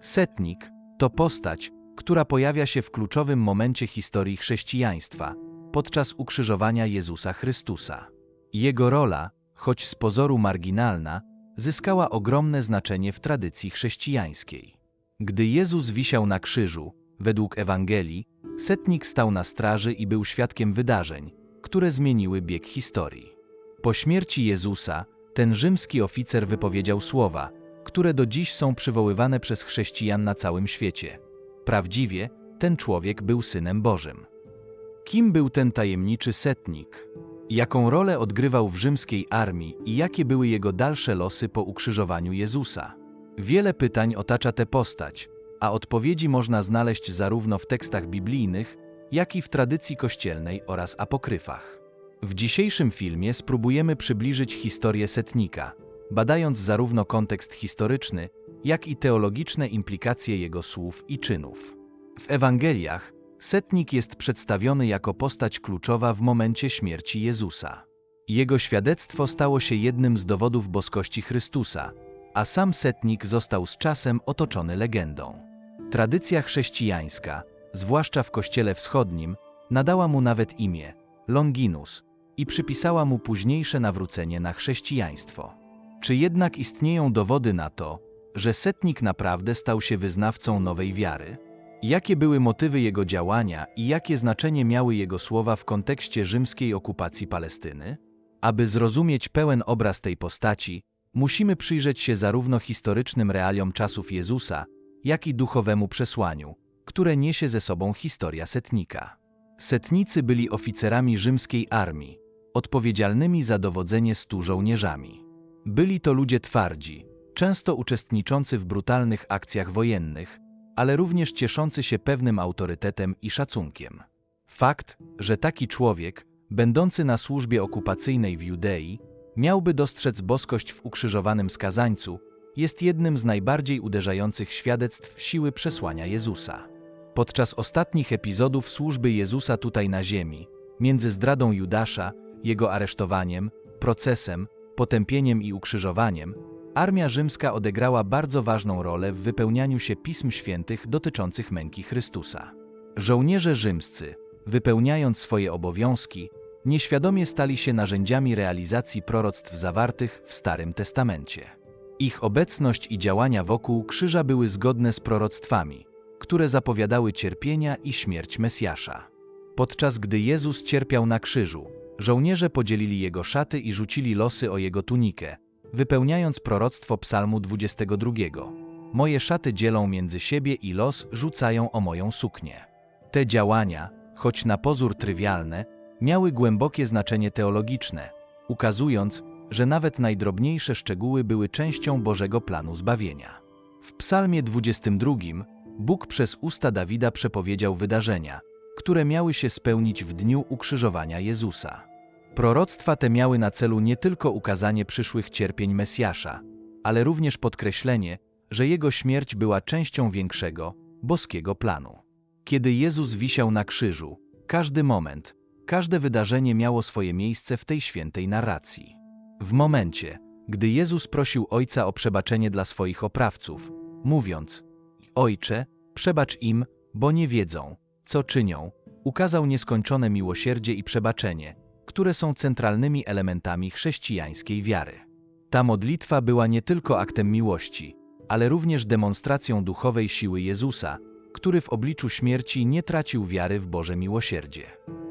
Setnik to postać, która pojawia się w kluczowym momencie historii chrześcijaństwa, podczas ukrzyżowania Jezusa Chrystusa. Jego rola, choć z pozoru marginalna, zyskała ogromne znaczenie w tradycji chrześcijańskiej. Gdy Jezus wisiał na krzyżu, według Ewangelii, setnik stał na straży i był świadkiem wydarzeń, które zmieniły bieg historii. Po śmierci Jezusa, ten rzymski oficer wypowiedział słowa, które do dziś są przywoływane przez chrześcijan na całym świecie. Prawdziwie, ten człowiek był synem Bożym. Kim był ten tajemniczy setnik? Jaką rolę odgrywał w rzymskiej armii i jakie były jego dalsze losy po ukrzyżowaniu Jezusa? Wiele pytań otacza tę postać, a odpowiedzi można znaleźć zarówno w tekstach biblijnych, jak i w tradycji kościelnej oraz apokryfach. W dzisiejszym filmie spróbujemy przybliżyć historię setnika, badając zarówno kontekst historyczny, jak i teologiczne implikacje jego słów i czynów. W Ewangeliach setnik jest przedstawiony jako postać kluczowa w momencie śmierci Jezusa. Jego świadectwo stało się jednym z dowodów boskości Chrystusa, a sam setnik został z czasem otoczony legendą. Tradycja chrześcijańska, zwłaszcza w Kościele Wschodnim, nadała mu nawet imię Longinus i przypisała mu późniejsze nawrócenie na chrześcijaństwo. Czy jednak istnieją dowody na to, że setnik naprawdę stał się wyznawcą nowej wiary? Jakie były motywy jego działania i jakie znaczenie miały jego słowa w kontekście rzymskiej okupacji Palestyny? Aby zrozumieć pełen obraz tej postaci, musimy przyjrzeć się zarówno historycznym realiom czasów Jezusa, jak i duchowemu przesłaniu, które niesie ze sobą historia setnika. Setnicy byli oficerami rzymskiej armii, odpowiedzialnymi za dowodzenie stu żołnierzami. Byli to ludzie twardzi, często uczestniczący w brutalnych akcjach wojennych, ale również cieszący się pewnym autorytetem i szacunkiem. Fakt, że taki człowiek, będący na służbie okupacyjnej w Judei, miałby dostrzec boskość w ukrzyżowanym skazańcu, jest jednym z najbardziej uderzających świadectw siły przesłania Jezusa. Podczas ostatnich epizodów służby Jezusa tutaj na ziemi, między zdradą Judasza, jego aresztowaniem, procesem, potępieniem i ukrzyżowaniem, armia rzymska odegrała bardzo ważną rolę w wypełnianiu się pism świętych dotyczących męki Chrystusa. Żołnierze rzymscy, wypełniając swoje obowiązki, nieświadomie stali się narzędziami realizacji proroctw zawartych w Starym Testamencie. Ich obecność i działania wokół krzyża były zgodne z proroctwami, które zapowiadały cierpienia i śmierć Mesjasza. Podczas gdy Jezus cierpiał na krzyżu, żołnierze podzielili jego szaty i rzucili losy o jego tunikę, wypełniając proroctwo Psalmu 22. Moje szaty dzielą między siebie i los rzucają o moją suknię. Te działania, choć na pozór trywialne, miały głębokie znaczenie teologiczne, ukazując, że nawet najdrobniejsze szczegóły były częścią Bożego planu zbawienia. W Psalmie 22 Bóg przez usta Dawida przepowiedział wydarzenia, które miały się spełnić w dniu ukrzyżowania Jezusa. Proroctwa te miały na celu nie tylko ukazanie przyszłych cierpień Mesjasza, ale również podkreślenie, że jego śmierć była częścią większego, boskiego planu. Kiedy Jezus wisiał na krzyżu, każdy moment, każde wydarzenie miało swoje miejsce w tej świętej narracji. W momencie, gdy Jezus prosił Ojca o przebaczenie dla swoich oprawców, mówiąc: Ojcze, przebacz im, bo nie wiedzą, co czynią, ukazał nieskończone miłosierdzie i przebaczenie, które są centralnymi elementami chrześcijańskiej wiary. Ta modlitwa była nie tylko aktem miłości, ale również demonstracją duchowej siły Jezusa, który w obliczu śmierci nie tracił wiary w Boże miłosierdzie.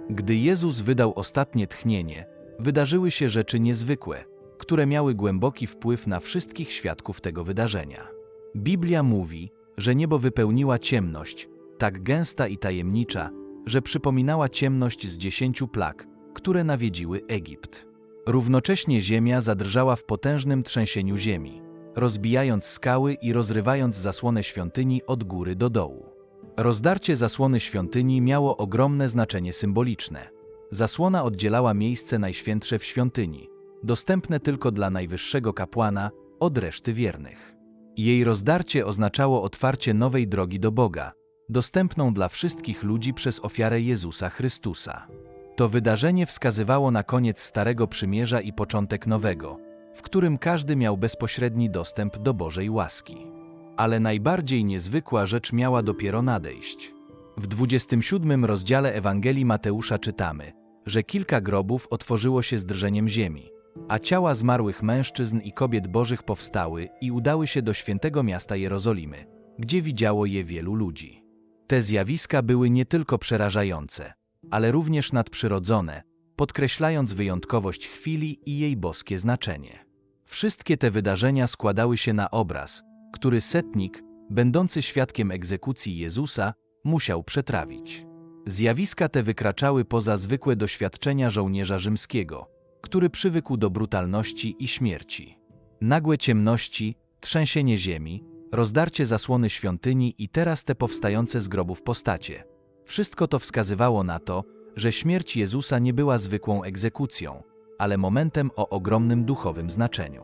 Gdy Jezus wydał ostatnie tchnienie, wydarzyły się rzeczy niezwykłe, które miały głęboki wpływ na wszystkich świadków tego wydarzenia. Biblia mówi, że niebo wypełniła ciemność, tak gęsta i tajemnicza, że przypominała ciemność z dziesięciu plag, które nawiedziły Egipt. Równocześnie ziemia zadrżała w potężnym trzęsieniu ziemi, rozbijając skały i rozrywając zasłonę świątyni od góry do dołu. Rozdarcie zasłony świątyni miało ogromne znaczenie symboliczne. Zasłona oddzielała miejsce najświętsze w świątyni, dostępne tylko dla najwyższego kapłana, od reszty wiernych. Jej rozdarcie oznaczało otwarcie nowej drogi do Boga, dostępną dla wszystkich ludzi przez ofiarę Jezusa Chrystusa. To wydarzenie wskazywało na koniec Starego Przymierza i początek nowego, w którym każdy miał bezpośredni dostęp do Bożej łaski. Ale najbardziej niezwykła rzecz miała dopiero nadejść. W 27 rozdziale Ewangelii Mateusza czytamy, że kilka grobów otworzyło się z drżeniem ziemi, a ciała zmarłych mężczyzn i kobiet bożych powstały i udały się do świętego miasta Jerozolimy, gdzie widziało je wielu ludzi. Te zjawiska były nie tylko przerażające, ale również nadprzyrodzone, podkreślając wyjątkowość chwili i jej boskie znaczenie. Wszystkie te wydarzenia składały się na obraz, który setnik, będący świadkiem egzekucji Jezusa, musiał przetrawić. Zjawiska te wykraczały poza zwykłe doświadczenia żołnierza rzymskiego, który przywykł do brutalności i śmierci. Nagłe ciemności, trzęsienie ziemi, rozdarcie zasłony świątyni i teraz te powstające z grobów postacie. Wszystko to wskazywało na to, że śmierć Jezusa nie była zwykłą egzekucją, ale momentem o ogromnym duchowym znaczeniu.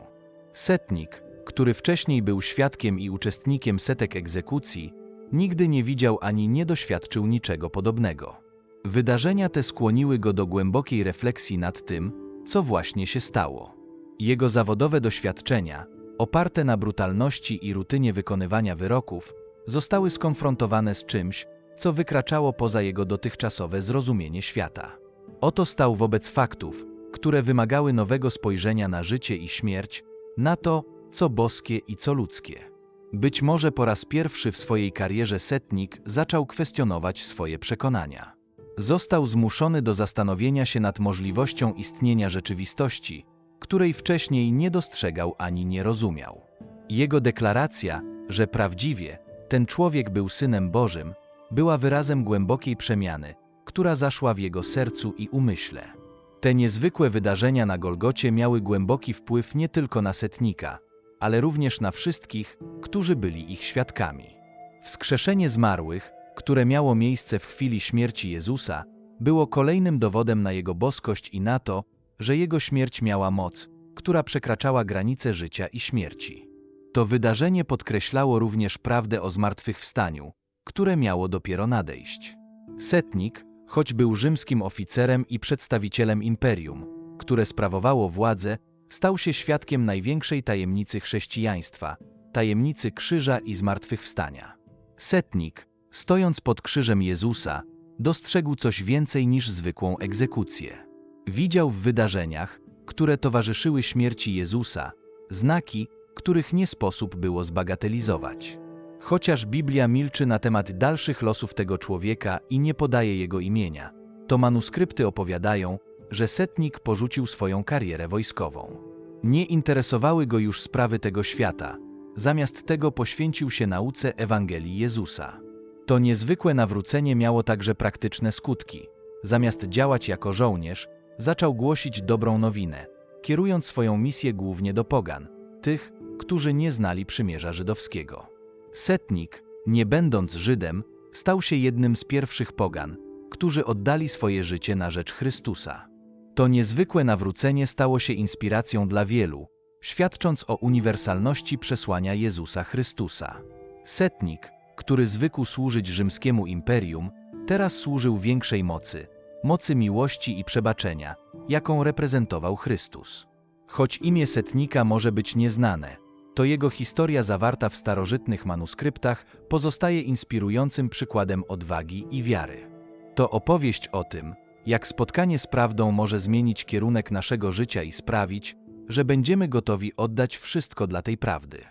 Setnik, który wcześniej był świadkiem i uczestnikiem setek egzekucji, nigdy nie widział ani nie doświadczył niczego podobnego. Wydarzenia te skłoniły go do głębokiej refleksji nad tym, co właśnie się stało. Jego zawodowe doświadczenia, oparte na brutalności i rutynie wykonywania wyroków, zostały skonfrontowane z czymś, co wykraczało poza jego dotychczasowe zrozumienie świata. Oto stał wobec faktów, które wymagały nowego spojrzenia na życie i śmierć, na to, co boskie i co ludzkie. Być może po raz pierwszy w swojej karierze setnik zaczął kwestionować swoje przekonania. Został zmuszony do zastanowienia się nad możliwością istnienia rzeczywistości, której wcześniej nie dostrzegał ani nie rozumiał. Jego deklaracja, że prawdziwie ten człowiek był synem Bożym, była wyrazem głębokiej przemiany, która zaszła w jego sercu i umyśle. Te niezwykłe wydarzenia na Golgocie miały głęboki wpływ nie tylko na setnika, ale również na wszystkich, którzy byli ich świadkami. Wskrzeszenie zmarłych, które miało miejsce w chwili śmierci Jezusa, było kolejnym dowodem na jego boskość i na to, że jego śmierć miała moc, która przekraczała granice życia i śmierci. To wydarzenie podkreślało również prawdę o zmartwychwstaniu, które miało dopiero nadejść. Setnik, choć był rzymskim oficerem i przedstawicielem imperium, które sprawowało władzę, stał się świadkiem największej tajemnicy chrześcijaństwa tajemnicy krzyża i zmartwychwstania. Setnik, stojąc pod krzyżem Jezusa, dostrzegł coś więcej niż zwykłą egzekucję. Widział w wydarzeniach, które towarzyszyły śmierci Jezusa, znaki, których nie sposób było zbagatelizować. Chociaż Biblia milczy na temat dalszych losów tego człowieka i nie podaje jego imienia, to manuskrypty opowiadają, że setnik porzucił swoją karierę wojskową. Nie interesowały go już sprawy tego świata, zamiast tego poświęcił się nauce Ewangelii Jezusa. To niezwykłe nawrócenie miało także praktyczne skutki. Zamiast działać jako żołnierz, zaczął głosić dobrą nowinę, kierując swoją misję głównie do pogan, tych, którzy nie znali przymierza żydowskiego. Setnik, nie będąc Żydem, stał się jednym z pierwszych pogan, którzy oddali swoje życie na rzecz Chrystusa. To niezwykłe nawrócenie stało się inspiracją dla wielu, świadcząc o uniwersalności przesłania Jezusa Chrystusa. Setnik, który zwykł służyć rzymskiemu imperium, teraz służył większej mocy, mocy miłości i przebaczenia, jaką reprezentował Chrystus. Choć imię setnika może być nieznane, to jego historia zawarta w starożytnych manuskryptach pozostaje inspirującym przykładem odwagi i wiary. To opowieść o tym, jak spotkanie z prawdą może zmienić kierunek naszego życia i sprawić, że będziemy gotowi oddać wszystko dla tej prawdy.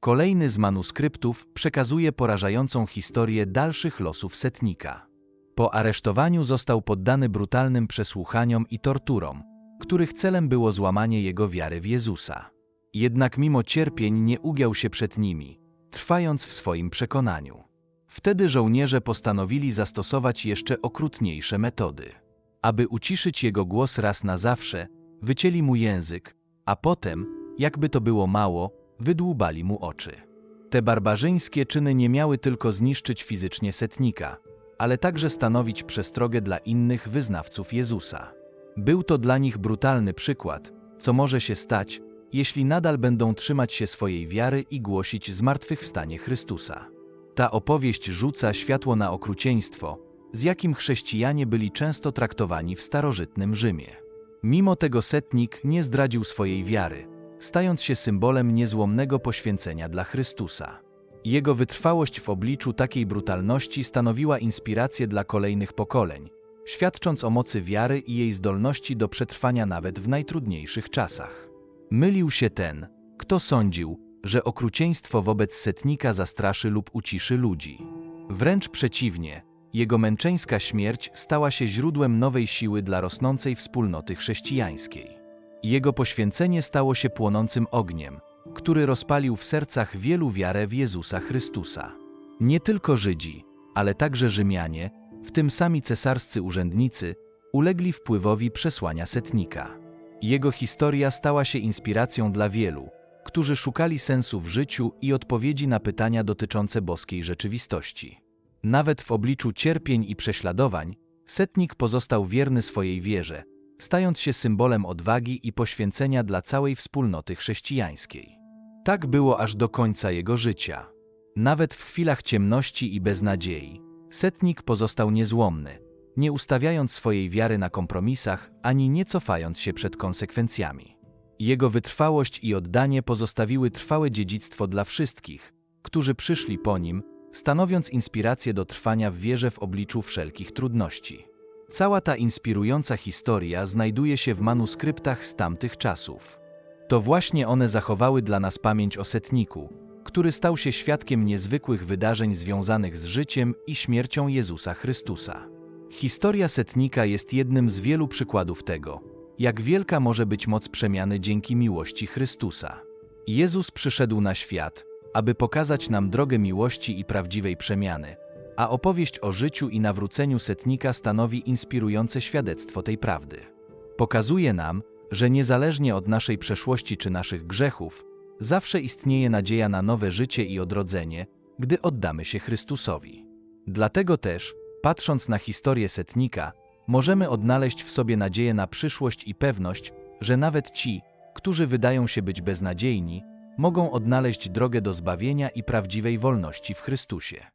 Kolejny z manuskryptów przekazuje porażającą historię dalszych losów setnika. Po aresztowaniu został poddany brutalnym przesłuchaniom i torturom, których celem było złamanie jego wiary w Jezusa. Jednak mimo cierpień nie ugiął się przed nimi, trwając w swoim przekonaniu. Wtedy żołnierze postanowili zastosować jeszcze okrutniejsze metody. Aby uciszyć jego głos raz na zawsze, wycięli mu język, a potem, jakby to było mało, wydłubali mu oczy. Te barbarzyńskie czyny nie miały tylko zniszczyć fizycznie setnika, ale także stanowić przestrogę dla innych wyznawców Jezusa. Był to dla nich brutalny przykład, co może się stać, jeśli nadal będą trzymać się swojej wiary i głosić zmartwychwstanie Chrystusa. Ta opowieść rzuca światło na okrucieństwo, z jakim chrześcijanie byli często traktowani w starożytnym Rzymie. Mimo tego setnik nie zdradził swojej wiary, stając się symbolem niezłomnego poświęcenia dla Chrystusa. Jego wytrwałość w obliczu takiej brutalności stanowiła inspirację dla kolejnych pokoleń, świadcząc o mocy wiary i jej zdolności do przetrwania nawet w najtrudniejszych czasach. Mylił się ten, kto sądził, że okrucieństwo wobec setnika zastraszy lub uciszy ludzi. Wręcz przeciwnie, jego męczeńska śmierć stała się źródłem nowej siły dla rosnącej wspólnoty chrześcijańskiej. Jego poświęcenie stało się płonącym ogniem, który rozpalił w sercach wielu wiarę w Jezusa Chrystusa. Nie tylko Żydzi, ale także Rzymianie, w tym sami cesarscy urzędnicy, ulegli wpływowi przesłania setnika. Jego historia stała się inspiracją dla wielu, którzy szukali sensu w życiu i odpowiedzi na pytania dotyczące boskiej rzeczywistości. Nawet w obliczu cierpień i prześladowań, setnik pozostał wierny swojej wierze, stając się symbolem odwagi i poświęcenia dla całej wspólnoty chrześcijańskiej. Tak było aż do końca jego życia. Nawet w chwilach ciemności i beznadziei, setnik pozostał niezłomny, nie ustawiając swojej wiary na kompromisach ani nie cofając się przed konsekwencjami. Jego wytrwałość i oddanie pozostawiły trwałe dziedzictwo dla wszystkich, którzy przyszli po nim, stanowiąc inspirację do trwania w wierze w obliczu wszelkich trudności. Cała ta inspirująca historia znajduje się w manuskryptach z tamtych czasów. To właśnie one zachowały dla nas pamięć o setniku, który stał się świadkiem niezwykłych wydarzeń związanych z życiem i śmiercią Jezusa Chrystusa. Historia setnika jest jednym z wielu przykładów tego, jak wielka może być moc przemiany dzięki miłości Chrystusa. Jezus przyszedł na świat, aby pokazać nam drogę miłości i prawdziwej przemiany, a opowieść o życiu i nawróceniu setnika stanowi inspirujące świadectwo tej prawdy. Pokazuje nam, że niezależnie od naszej przeszłości czy naszych grzechów, zawsze istnieje nadzieja na nowe życie i odrodzenie, gdy oddamy się Chrystusowi. Dlatego też, patrząc na historię setnika, możemy odnaleźć w sobie nadzieję na przyszłość i pewność, że nawet ci, którzy wydają się być beznadziejni, mogą odnaleźć drogę do zbawienia i prawdziwej wolności w Chrystusie.